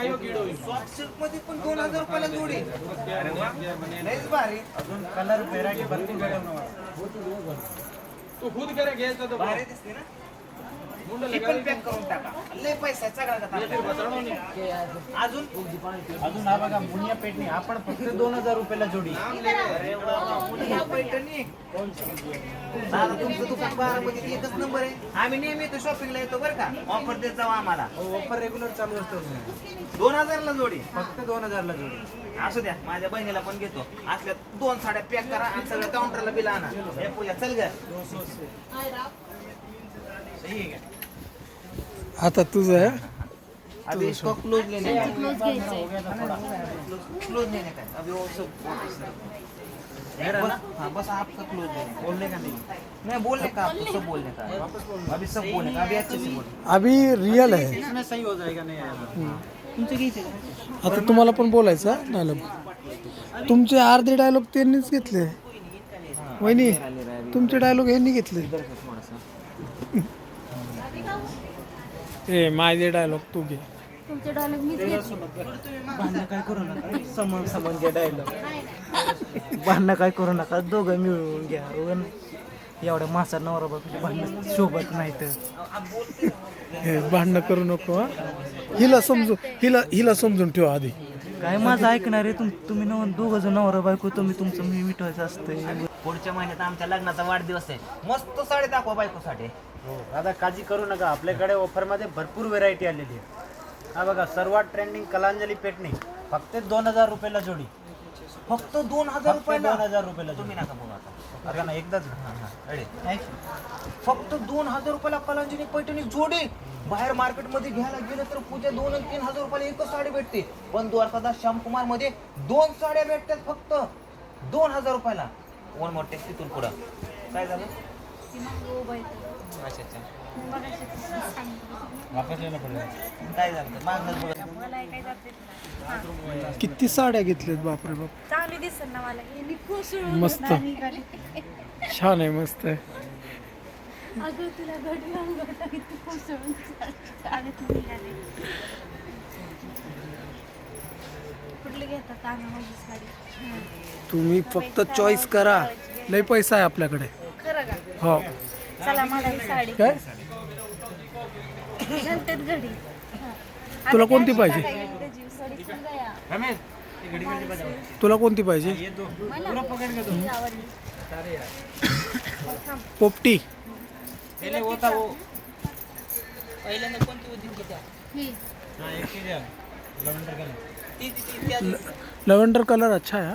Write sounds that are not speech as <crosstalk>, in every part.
काही किड? होईल सॉफ्ट सिल्कमध्ये पण दोन हजार रुपयाला जोडी. अरे वा. लयच भारी. अजून कलर व्हेरायटी भरपूर भेटवणार. तू खुद करे घ्यायचा तो. भारी दिसते ना? ही पण पॅक करून टाका. लय पैसा आहे अजून? अजून हा बघा मुनिया पेटणी आपण फक्त दोन हजार रुपयाला जोडी पुण्या पैठणी दादा तुमचं दुकान बारामतीत एकच नंबर आहे. आम्ही नेहमी येतो शॉपिंगला येतो बरं का. ऑफर देत जाऊ आम्हाला. ऑफर रेग्युलर चालू असतो दोन हजारला जोडी. फक्त दोन हजारला जोडी. असू द्या माझ्या बहिणीला पण घेतो. असल्या दोन साड्या पॅक करा आणि सगळं काउंटरला बिल आणा. हे पूजा चल ग. सही है क्या? आता तुझं आहे? अभी इसको क्लोज लेने का क्लोज घ्यायचंय क्लोज लेने का? अभी वो सब मेरा ना? हाँ बस आपका क्लोज लेने बोलने का नहीं? नहीं बोलने का आपको सब बोलने का। अभी सब बोलने का अभी अच्छे से बोलने। अभी रिअल आहे. इसमें सही हो जाएगा नहीं आएगा। आता तुम्हाला पण बोलायचं डायलॉग तुमचे अर्धे डायलॉग त्यांनीच घेतले. वहिनी तुमचे डायलॉग यांनी घेतले. ए माझे डायलॉग तू घे. तुमचे डॉलर मीच घेतले भांडणं काय करू नका. समोर समोर घ्या डायलॉग भांडणं काय करू नका. दोघं मिळून घ्या. उगाच एवढ्या मासा नवरा बायकोची भांडणं शोभत नाही तर. हे भांडणं करू नको हा. हिला समजू हिला हिला समजून ठेवा आधी. काय माझं ऐकणार आहे? तुम तुम्ही नव दोघं जण नवरा बायको तुम्ही तुमचं मी मिटवायचं असतंय. पुढच्या महिन्यात आमच्या लग्नाचा वाढदिवस आहे. मस्त साडी दाखवा बायकोसाठी. हो दादा काळजी करू नका. आपल्याकडे ऑफरमध्ये भरपूर व्हेरायटी आलेली आहे. हा बघा सर्वात ट्रेंडिंग कलांजली पेटणी. फक्त दोन हजार रुपयाला जोडी. फक्त दोन हजार रुपयाला. दोन हजार रुपयाला तुम्ही जोडी नका बोलू आता. ना एकदाच रेडी फक्त दोन हजार रुपयाला कलांजनी पैठणी जोडी बाहेर मार्केटमध्ये घ्यायला गेलं तर पूजा दोन आणि तीन हजार रुपयाला एकच साडी भेटते. पण द्वारकादास श्यामकुमारमध्ये दोन साड्या भेटतात फक्त दोन हजार रुपयाला. वन मोठे तिथून पुढं. काय झालं? अच्छा अच्छा पडेल काय झालं मागणं. किती साड्या घेतल्यात बापरे बाप. चांगली दिसेल ना मला. यांनी कोसळून मस्त. निघाली. छान आहे मस्त आहे. अगं तुला किती कोसळून चालत निघाले. कुठली घेतात? आणा माझी साडी तुम्ही फक्त चॉईस करा. लय पैसा आहे आपल्याकडे. हो. चला मला ही साडी. काय? घालतेत घडी. तुला कोणती पाहिजे? साडी. तुला कोणती पाहिजे? मला. ही आवडली. पोपटी. ही. लवेंडर कलर अच्छा आहे हा.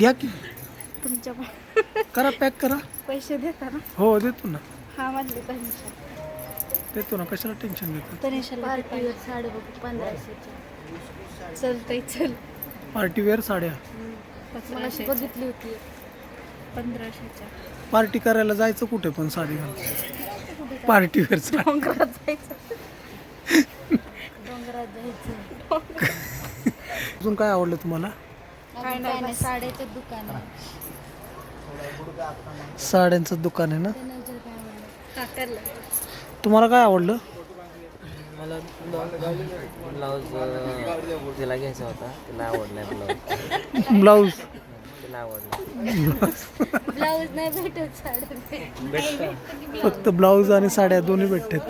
घ्या की. तुमच्या पण. करा पॅक करा. पैसे देता ना? हो देतो ना. हा म्हटले तनिषा देतो ना कशाला टेन्शन घेतो? तनिषाला पार्टीवर साडी बघू पंधराशेची. चलतंय चल. पार्टी वेअर साड्या. मला अशी बघितली होती. पंधराशेच्या. पार्टी करायला जायचं कुठे पण साडी घालून? Party wear sari. डोंगरात जायचं. <laughs> डोंगरात जायचं. अजून काय आवडलं तुम्हाला? काय नाही साड्याचं दुकान आहे. साड्यांचं दुकान आहे ना? काय आवडलं. तुम्हाला काय आवडलं? मला ब्लाऊज तिला घ्यायचा होता. तिला ब्लाऊज. ब्लाऊज? आवडला. ब्लाऊज नाही भेटत साड्या. फक्त ब्लाऊज आणि साड्या दोन्ही भेटतात.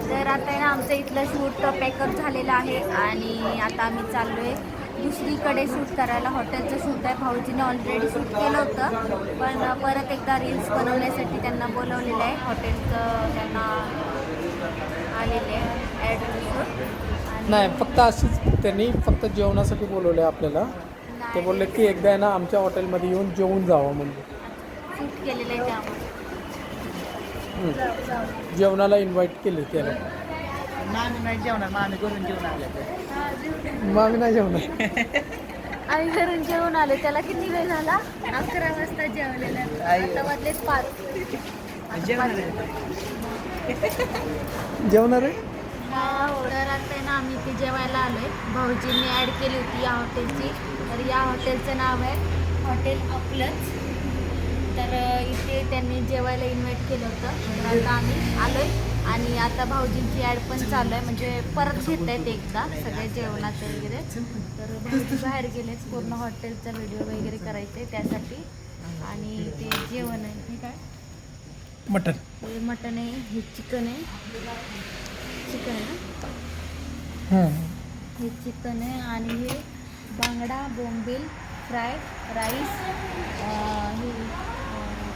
तर आता आहे ना आमचं इथलं शूट पॅकअप झालेलं आहे आणि आता आम्ही चाललो आहे दुसरीकडे शूट करायला. हॉटेलचं शूट आहे. भाऊजीने ऑलरेडी शूट केलं होतं. पण परत एकदा रील्स बनवण्यासाठी त्यांना बोलवलेलं आहे. हॉटेलचं त्यांना आलेले आहे ॲड शूट नाही फक्त अशीच त्यांनी फक्त जेवणासाठी बोलवले आपल्याला. ते बोलले की एकदा आहे ना आमच्या हॉटेलमध्ये येऊन जेवून जावं म्हणजे शूट केलेलं आहे त्यामुळे. जेवणाला इन्व्हाइट केले त्याला. आम्ही नाही जेवणार मग आम्ही घरून जेवण आले मग नाही जेवणार. <laughs> आम्ही घरून जेवण आलो त्याला किती वेळ झाला? अकरा वाजता जेवलेला. आता वाजलेत पाच. जेवणार जेवणार आहे? तर आता <laughs> आहे ना आम्ही इथे जेवायला आलोय. भाऊजींनी ॲड केली होती या हॉटेलची तर या हॉटेलचं नाव आहे हॉटेल आपलंच तर इथे त्यांनी जेवायला इन्व्हाइट केलं होतं. तर आता आम्ही आलोय आणि आता भाऊजींची ॲड पण चालू आहे. म्हणजे परत घेत आहेत एकदा सगळे जेवणाचं वगैरे. तर भाऊजी बाहेर गेलेच पूर्ण हॉटेलचा व्हिडिओ वगैरे करायचे त्यासाठी. आणि ते जेवण आहे. हे काय? मटन हे मटण आहे. हे चिकन आहे. चिकन आहे ना? हं. चिकन आहे आणि हे बांगडा बोंबील फ्राय राईस हे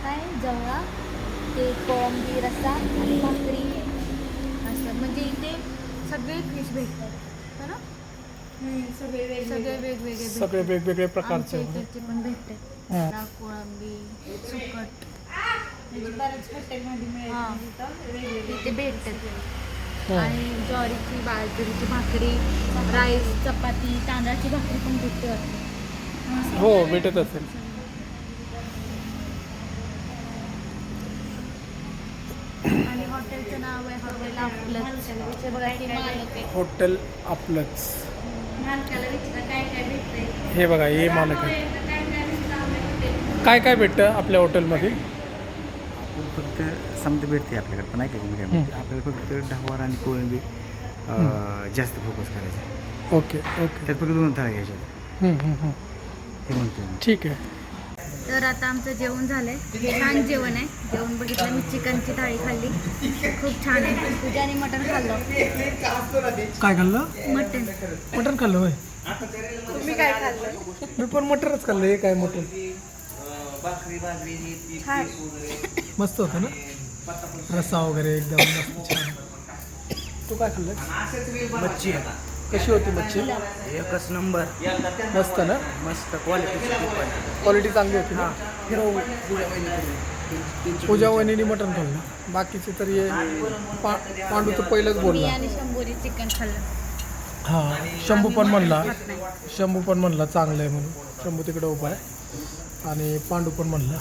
काय जवळा. ते कोळंबी रस्सा आणि भाकरी. असं. म्हणजे इथे सगळे फिश भेटतात. है ना सगळे वेगवेगळे. सगळे वेगवेगळे प्रकारचे. इकडचे पण भेटते हा. कोळंबी सुकट. हा. इथे. भेटतात. आणि ज्वारीची बाजरीची भाकरी राईस चपाती तांदळाची भाकरी पण भेटते. हो भेटत असेल आणि हॉटेलचं नाव आहे हॉटेल आपलं इथे बघा हे मालक आहे हॉटेल आपलंच. मालकाला विचारा काय काय भेटतंय. हे बघा हे मालक आहे काय काय भेटतं आपल्या हॉटेलमध्ये? फक्त समजा भेटते आपल्याकडे पण ऐका मी काय आपल्याला फक्त ढावर आणि कोळंबी जास्त फोकस करायचा ओके ओके. त्यात फक्त दोन थाळ्या घ्यायच्या म्हणतो ठीक आहे. तर आता आमचं जेवण झालंय. छान जेवण आहे. जेवण बघितलं मी चिकनची थाळी खाल्ली. खूप छान आहे. पूजाने मटण खाल्लं. काय खाल्लं? मटण. मटन खाल्लं होय. तुम्ही काय खाल्लं? मी पण मटनच खाल्लं हे काय छान. मस्त होतं ना? रस्सा वगैरे एकदम मस्त. छान तू काय खाल्लं? मच्छी कशी होती मच्छी? एकच नंबर. मस्त ना? मस्त क्वालिटी क्वालिटी चांगली होती ना? पूजा वहिनी मटन खाल्लं बाकीचे तर ये पा पांडू तर पहिलंच बोलला चिकन खाल्लं. हां शंभू पण म्हणला. शंभू पण म्हणला चांगलं आहे म्हणून. शंभू तिकडे उभा आहे. आणि पांडू पण म्हणला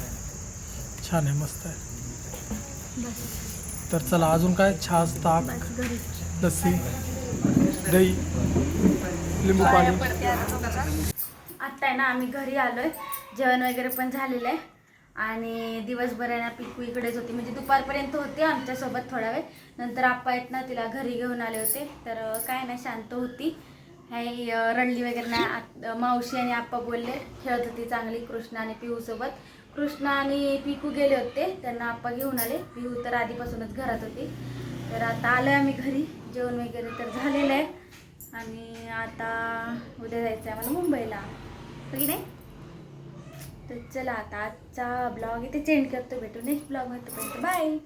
छान आहे मस्त आहे. तर चला अजून काय? छास ताक लस्सी. दही लिंबू पाणी. आत्ता आहे ना आम्ही घरी आलोय. जेवण वगैरे पण झालेलं आहे. आणि दिवसभर आहे ना पिकू इकडेच होती. म्हणजे दुपारपर्यंत होते आमच्यासोबत थोडा वेळ. नंतर आप्पा आहेत ना तिला घरी घेऊन आले होते. तर काय नाही शांत होती. काही रडली वगैरे नाही. मावशी आणि आप्पा बोलले. खेळत होती चांगली कृष्णा आणि पिहूसोबत कृष्णा आणि पिकू गेले होते. त्यांना आप्पा घेऊन आले. पिहू तर आधीपासूनच घरात होती. तर आता आलं आम्ही घरी. जेवण वगैरे तर झालेलं आहे. आणि आता उद्या जायचं आहे आम्हाला मुंबईला. हो की नाही? तर चला आता आजचा ब्लॉग इथे चेंज करतो. भेटू नेक्स्ट ब्लॉग होतो बाय